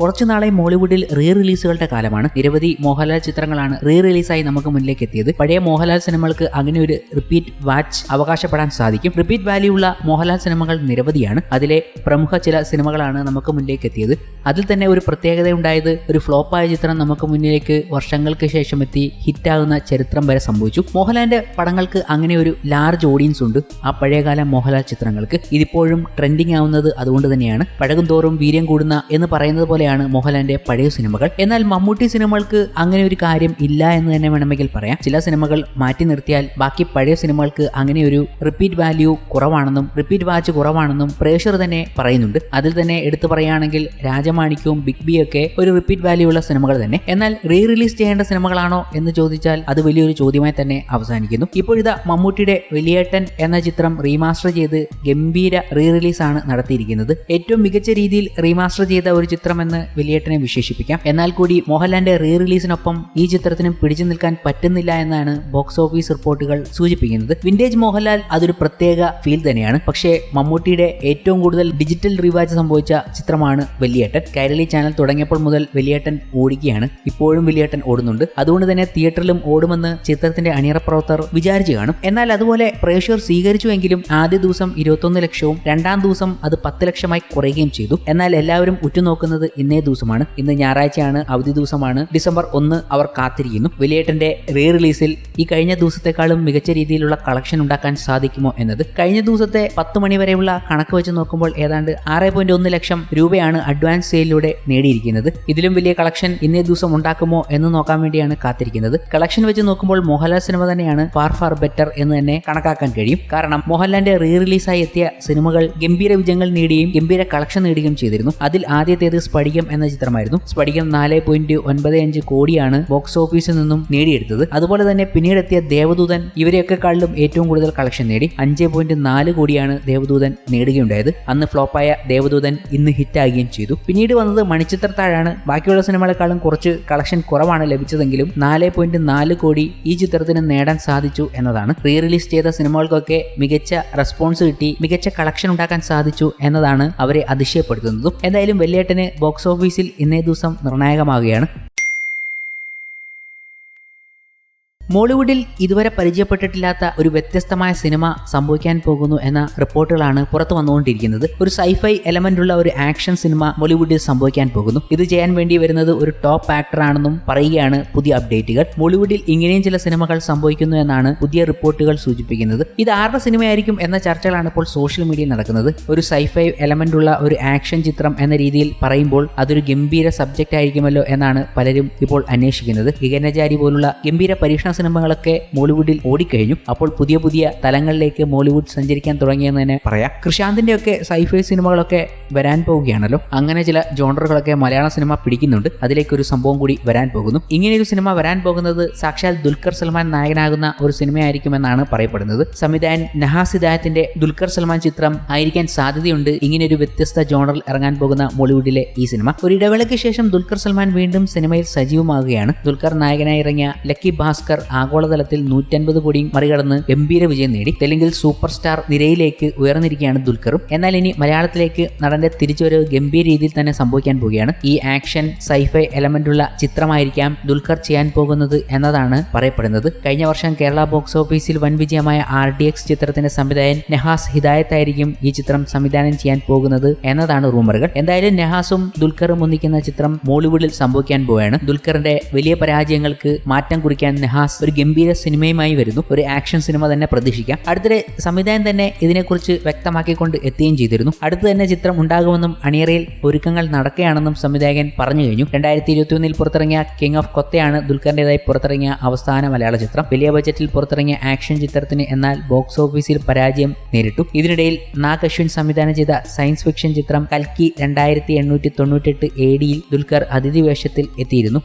കുറച്ചു നാളെ മോളിവുഡിൽ റീ റിലീസുകളുടെ കാലമാണ്. നിരവധി മോഹൻലാൽ ചിത്രങ്ങളാണ് റീ റിലീസായി നമുക്ക് മുന്നിലേക്ക് എത്തിയത്. പഴയ മോഹൻലാൽ സിനിമകൾക്ക് അങ്ങനെ ഒരു റിപ്പീറ്റ് വാച്ച് അവകാശപ്പെടാൻ സാധിക്കും. റിപ്പീറ്റ് വാല്യൂ ഉള്ള മോഹൻലാൽ സിനിമകൾ നിരവധിയാണ്. അതിലെ പ്രമുഖ ചില സിനിമകളാണ് നമുക്ക് മുന്നിലേക്ക് എത്തിയത്. അതിൽ തന്നെ ഒരു പ്രത്യേകത ഉണ്ടായത് ഒരു ഫ്ലോപ്പായ ചിത്രം നമുക്ക് മുന്നിലേക്ക് വർഷങ്ങൾക്ക് ശേഷം എത്തി ഹിറ്റാകുന്ന ചരിത്രം വരെ സംഭവിച്ചു. മോഹൻലാലിന്റെ പടങ്ങൾക്ക് അങ്ങനെ ഒരു ലാർജ് ഓഡിയൻസ് ഉണ്ട് ആ പഴയകാല മോഹൻലാൽ ചിത്രങ്ങൾക്ക്. ഇതിപ്പോഴും ട്രെൻഡിങ് ആവുന്നത് അതുകൊണ്ട് തന്നെയാണ്. പഴകും തോറും വീര്യം കൂടുന്ന എന്ന് പറയുന്നത് പോലെയാണ് മോഹൻലാലിന്റെ പഴയ സിനിമകൾ. എന്നാൽ മമ്മൂട്ടി സിനിമകൾക്ക് അങ്ങനെ ഒരു കാര്യം ഇല്ല എന്ന് തന്നെ വേണമെങ്കിൽ പറയാം. ചില സിനിമകൾ മാറ്റി നിർത്തിയാൽ ബാക്കി പഴയ സിനിമകൾക്ക് അങ്ങനെ ഒരു റിപ്പീറ്റ് വാല്യൂ കുറവാണെന്നും റിപ്പീറ്റ് വാച്ച് കുറവാണെന്നും പ്രേഷർ തന്നെ പറയുന്നുണ്ട്. അതിൽ തന്നെ എടുത്തു പറയുകയാണെങ്കിൽ രാജമാണിക്യവും ബിഗ് ബി ഒക്കെ ഒരു റിപ്പീറ്റ് വാല്യൂ ഉള്ള സിനിമകൾ തന്നെ. എന്നാൽ റീ റിലീസ് ചെയ്യേണ്ട സിനിമകളാണോ എന്ന് ചോദിച്ചാൽ അത് വലിയൊരു ചോദ്യമായി തന്നെ അവസാനിക്കുന്നു. ഇപ്പോഴിതാ മമ്മൂട്ടിയുടെ വലിയേട്ടൻ എന്ന ചിത്രം റീമാസ്റ്റർ ചെയ്ത് ഗംഭീര റീ റിലീസ് ആണ് നടത്തിയിരിക്കുന്നത്. ഏറ്റവും മികച്ച രീതിയിൽ റീമാസ്റ്റർ ചെയ്ത ഒരു ചിത്രമെന്ന് വലിയേട്ടനെ വിശേഷിപ്പിക്കാം. എന്നാൽ കൂടി മോഹൻലാലിന്റെ റീ റിലീസിനൊപ്പം ഈ ചിത്രത്തിനും പിടിച്ചു നിൽക്കാൻ പറ്റുന്നില്ല എന്നാണ് ബോക്സ് ഓഫീസ് റിപ്പോർട്ടുകൾ സൂചിപ്പിക്കുന്നത്. വിന്റേജ് മോഹൻലാൽ അതൊരു പ്രത്യേക ഫീൽ തന്നെയാണ്. പക്ഷേ മമ്മൂട്ടിയുടെ ഏറ്റവും കൂടുതൽ ഡിജിറ്റൽ റിവാജ് സംഭവിച്ച ചിത്രമാണ് വലിയേട്ടൻ. കൈരളി ചാനൽ തുടങ്ങിയപ്പോൾ മുതൽ വലിയേട്ടൻ ഓടിക്കുകയാണ്. ഇപ്പോഴും വലിയേട്ടൻ ഓടുന്നുണ്ട്. അതുകൊണ്ട് തന്നെ തിയേറ്ററിലും ഓടുമെന്ന് ചിത്രത്തിന്റെ അണിയറ പ്രവർത്തകർ വിചാരിച്ചു കാണും. എന്നാൽ അതുപോലെ പ്രേക്ഷകർ സ്വീകരിച്ചുവെങ്കിലും ആദ്യ ദിവസം ഇരുപത്തൊന്ന് ലക്ഷവും രണ്ടാം ദിവസം അത് പത്ത് ലക്ഷമായി കുറയുകയും ചെയ്തു. എന്നാൽ എല്ലാവരും ഉറ്റുനോക്കുന്നത് ഇന്നേ ദിവസമാണ്. ഇന്ന് ഞായറാഴ്ചയാണ് അവധി ദിവസമാണ്. ഡിസംബർ ഒന്ന് അവർ കാത്തിരിക്കുന്നു. വലിയേട്ടന്റെ റീ റിലീസിൽ ഈ കഴിഞ്ഞ ദിവസത്തെക്കാളും മികച്ച രീതിയിലുള്ള കളക്ഷൻ ഉണ്ടാക്കാൻ സാധിക്കുമോ എന്നത് കഴിഞ്ഞ ദിവസത്തെ പത്ത് മണി വരെയുള്ള കണക്ക് വെച്ച് നോക്കുമ്പോൾ ഏതാണ്ട് ആറ് പോയിന്റ് ഒന്ന് ലക്ഷം രൂപയാണ് അഡ്വാൻസ് സെയിലിലൂടെ നേടിയിരിക്കുന്നത്. ഇതിലും വലിയ കളക്ഷൻ ഇന്നേ ദിവസം ഉണ്ടാക്കുമോ എന്ന് നോക്കാൻ വേണ്ടിയാണ് കാത്തിരിക്കുന്നത്. കളക്ഷൻ വെച്ച് നോക്കുമ്പോൾ മോഹൻലാൽ സിനിമ തന്നെയാണ് ഫാർ ഫാർ ബെറ്റർ എന്ന് തന്നെ കണക്കാക്കാൻ കഴിയും. കാരണം മോഹൻലാലിന്റെ റീ റിലീസായി എത്തിയ സിനിമകൾ ഗംഭീര വിജയങ്ങൾ നേടുകയും ഗംഭീര കളക്ഷൻ നേടുകയും ചെയ്തിരുന്നു. അതിൽ ആദ്യത്തേത് സ്ഫടികം എന്ന ചിത്രമായിരുന്നു. സ്പടികം നാല് പോയിന്റ് ഒൻപത് അഞ്ച് കോടിയാണ് ബോക്സ് ഓഫീസിൽ നിന്നും നേടിയെടുത്തത്. അതുപോലെ തന്നെ പിന്നീട് എത്തിയ ദേവദൂതൻ ഇവരെയൊക്കെക്കാളിലും ഏറ്റവും കൂടുതൽ കളക്ഷൻ നേടി. അഞ്ച് പോയിന്റ് നാല് കോടിയാണ് ദേവദൂതൻ നേടുകയുണ്ടായത്. അന്ന് ഫ്ലോപ്പായ ദേവദൂതൻ ഇന്ന് ഹിറ്റാകുകയും ചെയ്തു. പിന്നീട് വന്നത് മണിച്ചിത്രത്താഴാണ്. ബാക്കിയുള്ള സിനിമകളെക്കാളും കുറച്ച് കളക്ഷൻ കുറവാണ് ലഭിച്ചതെങ്കിലും നാല് പോയിന്റ് നാല് കോടി ഈ ചിത്രത്തിന് നേടാൻ സാധിച്ചു എന്നതാണ്. റീ റിലീസ് ചെയ്ത സിനിമകൾക്കൊക്കെ മികച്ച റെസ്പോൺസ് കിട്ടി മികച്ച കളക്ഷൻ ഉണ്ടാക്കാൻ സാധിച്ചു എന്നതാണ് അവരെ അതിശയപ്പെടുത്തുന്നതും. എന്തായാലും വെള്ളിയേട്ടന് ബോക്സ് ഓഫീസിൽ ഇന്നേ ദിവസം നിർണായകമാവുകയാണ് മോളിവുഡിൽ ഇതുവരെ പരിചയപ്പെട്ടിട്ടില്ലാത്ത ഒരു വ്യത്യസ്തമായ സിനിമ സംഭവിക്കാൻ പോകുന്നു എന്ന റിപ്പോർട്ടുകളാണ് പുറത്തു വന്നുകൊണ്ടിരിക്കുന്നത്. ഒരു സൈഫൈ എലമെന്റ് ഉള്ള ഒരു ആക്ഷൻ സിനിമ മോളിവുഡിൽ സംഭവിക്കാൻ പോകുന്നു. ഇത് ചെയ്യാൻ വേണ്ടി വരുന്നത് ഒരു ടോപ്പ് ആക്ടർ ആണെന്നും പറയുകയാണ് പുതിയ അപ്ഡേറ്റുകൾ മോളിവുഡിൽ ഇങ്ങനെയും ചില സിനിമകൾ സംഭവിക്കുന്നു എന്നാണ് പുതിയ റിപ്പോർട്ടുകൾ സൂചിപ്പിക്കുന്നത്. ഇത് ആരുടെ സിനിമയായിരിക്കും എന്ന ചർച്ചകളാണ് ഇപ്പോൾ സോഷ്യൽ മീഡിയയിൽ നടക്കുന്നത്. ഒരു സൈഫൈ എലമെന്റ് ഉള്ള ഒരു ആക്ഷൻ ചിത്രം എന്ന രീതിയിൽ പറയുമ്പോൾ അതൊരു ഗംഭീര സബ്ജക്റ്റ് ആയിരിക്കുമല്ലോ എന്നാണ് പലരും ഇപ്പോൾ അന്വേഷിക്കുന്നത്. ഗഗനചാരി പോലുള്ള ഗംഭീര പരീക്ഷണ സിനിമകളൊക്കെ മോളിവുഡിൽ ഓടിക്കഴിഞ്ഞു. അപ്പോൾ പുതിയ പുതിയ തലങ്ങളിലേക്ക് മോളിവുഡ് സഞ്ചരിക്കാൻ തുടങ്ങിയെന്ന് തന്നെ പറയാം. കൃഷാന്തിന്റെ ഒക്കെ സൈഫൈ സിനിമകളൊക്കെ വരാൻ പോവുകയാണല്ലോ. അങ്ങനെ ചില ജോണറുകളൊക്കെ മലയാള സിനിമ പിടിക്കുന്നുണ്ട്. അതിലേക്ക് ഒരു സംഭവം കൂടി വരാൻ പോകുന്നു. ഇങ്ങനെയൊരു സിനിമ വരാൻ പോകുന്നത് സാക്ഷാൽ ദുൽഖർ സൽമാൻ നായകനാകുന്ന ഒരു സിനിമയായിരിക്കുമെന്നാണ് പറയപ്പെടുന്നത്. സംവിധായൻ നഹാസ് ഹിദായത്തിന്റെ ദുൽഖർ സൽമാൻ ചിത്രം ആയിരിക്കാൻ സാധ്യതയുണ്ട്. ഇങ്ങനെയൊരു വ്യത്യസ്ത ജോണറിൽ ഇറങ്ങാൻ പോകുന്ന മോളിവുഡിലെ ഈ സിനിമ. ഒരു ഇടവേളയ്ക്ക് ശേഷം ദുൽഖർ സൽമാൻ വീണ്ടും സിനിമയിൽ സജീവമാകുകയാണ്. ദുൽഖർ നായകനായി ഇറങ്ങിയ ലക്കി ഭാസ്കർ ആഗോളതലത്തിൽ നൂറ്റൻപത് കോടിയും മറികടന്ന് ഗംഭീര വിജയം നേടി. തെലുങ്കിൽ സൂപ്പർ സ്റ്റാർ നിരയിലേക്ക് ഉയർന്നിരിക്കുകയാണ് ദുൽഖറും. എന്നാൽ ഇനി മലയാളത്തിലേക്ക് നടന്റെ തിരിച്ചുവരവ് ഗംഭീര രീതിയിൽ തന്നെ സംഭവിക്കാൻ പോവുകയാണ്. ഈ ആക്ഷൻ സൈഫൈ എലമെന്റ് ഉള്ള ചിത്രമായിരിക്കാം ദുൽഖർ ചെയ്യാൻ പോകുന്നത് എന്നതാണ് പറയപ്പെടുന്നത്. കഴിഞ്ഞ വർഷം കേരള ബോക്സ് ഓഫീസിൽ വൻ വിജയമായ ആർ ഡി എക്സ് ചിത്രത്തിന്റെ സംവിധായകൻ നെഹാസ് ഹിദായത്തായിരിക്കും ഈ ചിത്രം സംവിധാനം ചെയ്യാൻ പോകുന്നത് എന്നതാണ് റൂമറുകൾ. എന്തായാലും നെഹാസും ദുൽഖറും ഒന്നിക്കുന്ന ചിത്രം മോളിവുഡിൽ സംഭവിക്കാൻ പോവുകയാണ്. ദുൽഖറിന്റെ വലിയ പരാജയങ്ങൾക്ക് മാറ്റം കുറിക്കാൻ നെഹാസ് ഒരു ഗംഭീര സിനിമയുമായി വരുന്നു. ഒരു ആക്ഷൻ സിനിമ തന്നെ പ്രതീക്ഷിക്കാം. അടുത്തിടെ സംവിധാനം തന്നെ ഇതിനെക്കുറിച്ച് വ്യക്തമാക്കിക്കൊണ്ട് എത്തുകയും ചെയ്തിരുന്നു. അടുത്ത് തന്നെ ചിത്രം ഉണ്ടാകുമെന്നും അണിയറയിൽ ഒരുക്കങ്ങൾ നടക്കുകയാണെന്നും സംവിധായകൻ പറഞ്ഞു കഴിഞ്ഞു. രണ്ടായിരത്തി ഇരുപത്തിയൊന്നിൽ പുറത്തിറങ്ങിയ കിങ് ഓഫ് കൊത്തയാണ് ദുൽഖറിന്റെതായി പുറത്തിറങ്ങിയ അവസാന മലയാള ചിത്രം. വലിയ ബജറ്റിൽ പുറത്തിറങ്ങിയ ആക്ഷൻ ചിത്രത്തിന് എന്നാൽ ബോക്സ് ഓഫീസിൽ പരാജയം നേരിട്ടു. ഇതിനിടയിൽ നാഗ് അശ്വിൻ സംവിധാനം ചെയ്ത സയൻസ് ഫിക്ഷൻ ചിത്രം കൽക്കി രണ്ടായിരത്തി എണ്ണൂറ്റി തൊണ്ണൂറ്റെട്ട് എ ഡിയിൽ ദുൽഖർ അതിഥി വേഷത്തിൽ എത്തിയിരുന്നു.